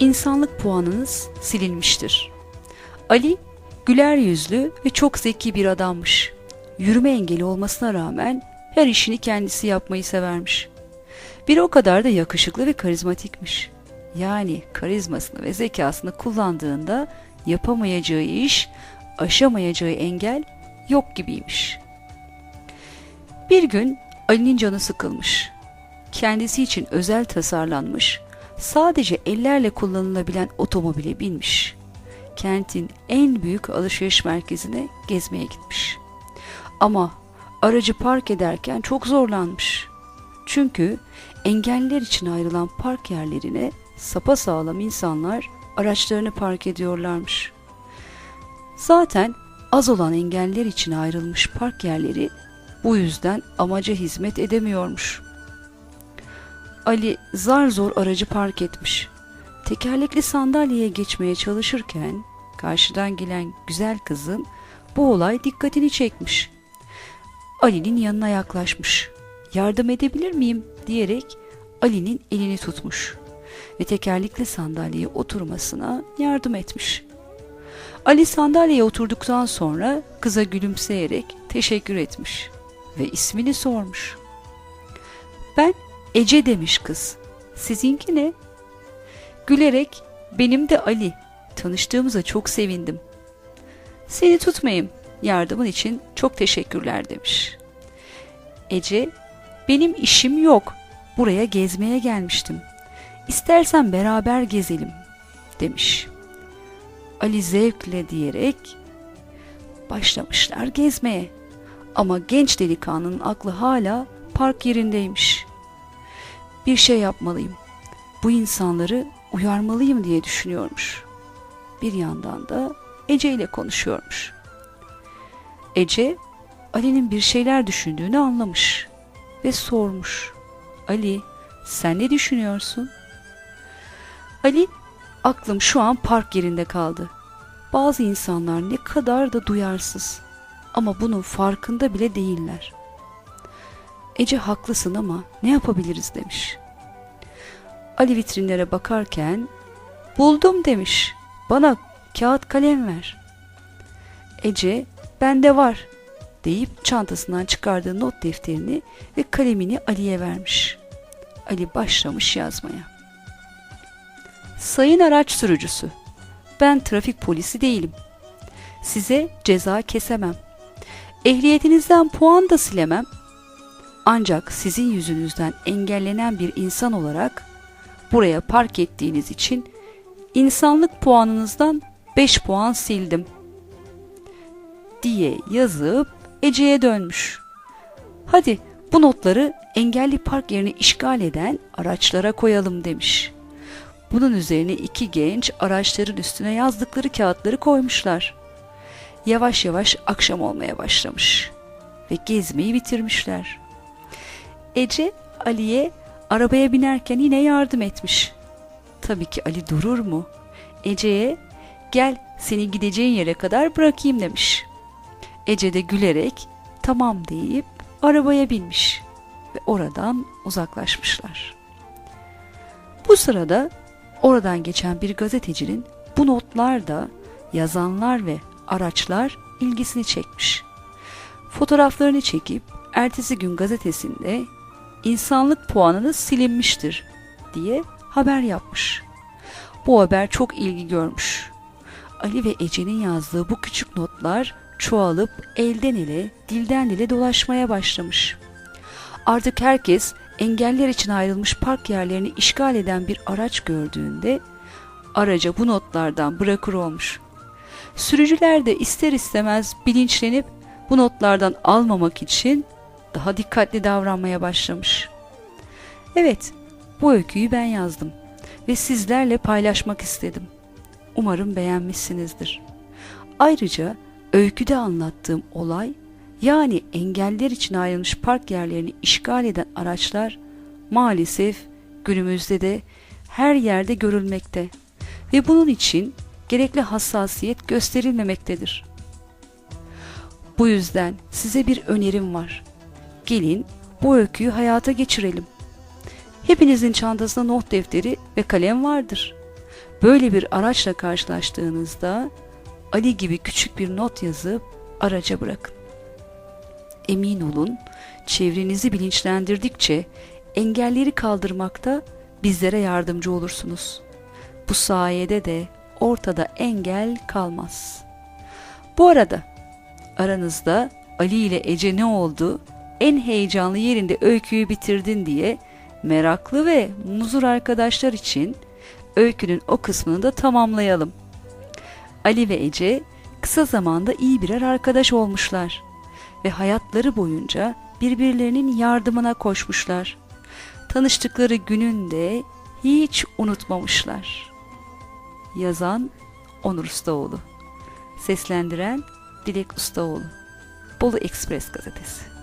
insanlık puanınız silinmiştir. Ali güler yüzlü ve çok zeki bir adammış. Yürüme engeli olmasına rağmen her işini kendisi yapmayı severmiş. Bir o kadar da yakışıklı ve karizmatikmiş. Yani karizmasını ve zekasını kullandığında yapamayacağı iş, aşamayacağı engel yok gibiymiş. Bir gün Ali'nin canı sıkılmış. Kendisi için özel tasarlanmış, sadece ellerle kullanılabilen otomobile binmiş. Kentin en büyük alışveriş merkezine gezmeye gitmiş. Ama aracı park ederken çok zorlanmış. Çünkü engelliler için ayrılan park yerlerine sapasağlam insanlar araçlarını park ediyorlarmış. Zaten az olan engelliler için ayrılmış park yerleri bu yüzden amaca hizmet edemiyormuş. Ali zar zor aracı park etmiş. Tekerlekli sandalyeye geçmeye çalışırken karşıdan gelen güzel kızın bu olay dikkatini çekmiş. Ali'nin yanına yaklaşmış. Yardım edebilir miyim diyerek Ali'nin elini tutmuş ve tekerlekli sandalyeye oturmasına yardım etmiş. Ali sandalyeye oturduktan sonra kıza gülümseyerek teşekkür etmiş ve ismini sormuş. Ben Ece demiş kız. Sizinki ne? Gülerek benim de Ali. Tanıştığımıza çok sevindim. Seni tutmayayım. Yardımın için çok teşekkürler demiş. Ece, benim işim yok. Buraya gezmeye gelmiştim. İstersen beraber gezelim demiş. Ali zevkle diyerek başlamışlar gezmeye. Ama genç delikanlının aklı hala park yerindeymiş. Bir şey yapmalıyım. Bu insanları uyarmalıyım diye düşünüyormuş. Bir yandan da Ece ile konuşuyormuş. Ece, Ali'nin bir şeyler düşündüğünü anlamış ve sormuş. Ali, sen ne düşünüyorsun? Ali, aklım şu an park yerinde kaldı. Bazı insanlar ne kadar da duyarsız ama bunun farkında bile değiller. Ece haklısın ama ne yapabiliriz demiş. Ali vitrinlere bakarken buldum demiş. Bana kağıt kalem ver. Ece bende var deyip çantasından çıkardığı not defterini ve kalemini Ali'ye vermiş. Ali başlamış yazmaya. Sayın araç sürücüsü, ben trafik polisi değilim. Size ceza kesemem. Ehliyetinizden puan da silemem. Ancak sizin yüzünüzden engellenen bir insan olarak buraya park ettiğiniz için insanlık puanınızdan 5 puan sildim diye yazıp Ece'ye dönmüş. Hadi bu notları engelli park yerini işgal eden araçlara koyalım demiş. Bunun üzerine iki genç araçların üstüne yazdıkları kağıtları koymuşlar. Yavaş yavaş akşam olmaya başlamış ve gezmeyi bitirmişler. Ece Ali'ye arabaya binerken yine yardım etmiş. Tabii ki Ali durur mu? Ece'ye gel seni gideceğin yere kadar bırakayım demiş. Ece de gülerek tamam deyip arabaya binmiş ve oradan uzaklaşmışlar. Bu sırada oradan geçen bir gazetecinin bu notlarda yazanlar ve araçlar ilgisini çekmiş. Fotoğraflarını çekip ertesi gün gazetesinde insanlık puanınız silinmiştir diye haber yapmış. Bu haber çok ilgi görmüş. Ali ve Ece'nin yazdığı bu küçük notlar çoğalıp elden ele, dilden dile dolaşmaya başlamış. Artık herkes engeller için ayrılmış park yerlerini işgal eden bir araç gördüğünde araca bu notlardan bırakır olmuş. Sürücüler de ister istemez bilinçlenip bu notlardan almamak için daha dikkatli davranmaya başlamış. Evet, bu öyküyü ben yazdım ve sizlerle paylaşmak istedim. Umarım beğenmişsinizdir. Ayrıca öyküde anlattığım olay yani engeller için ayrılmış park yerlerini işgal eden araçlar maalesef günümüzde de her yerde görülmekte ve bunun için gerekli hassasiyet gösterilmemektedir. Bu yüzden size bir önerim var. Gelin bu öyküyü hayata geçirelim. Hepinizin çantasında not defteri ve kalem vardır. Böyle bir araçla karşılaştığınızda Ali gibi küçük bir not yazıp araca bırakın. Emin olun, çevrenizi bilinçlendirdikçe engelleri kaldırmakta bizlere yardımcı olursunuz. Bu sayede de ortada engel kalmaz. Bu arada aranızda Ali ile Ece ne oldu? En heyecanlı yerinde öyküyü bitirdin diye meraklı ve muzur arkadaşlar için öykünün o kısmını da tamamlayalım. Ali ve Ece kısa zamanda iyi birer arkadaş olmuşlar ve hayatları boyunca birbirlerinin yardımına koşmuşlar. Tanıştıkları günün de hiç unutmamışlar. Yazan Onur Ustaoğlu Seslendiren Dilek Ustaoğlu Bolu Ekspres Gazetesi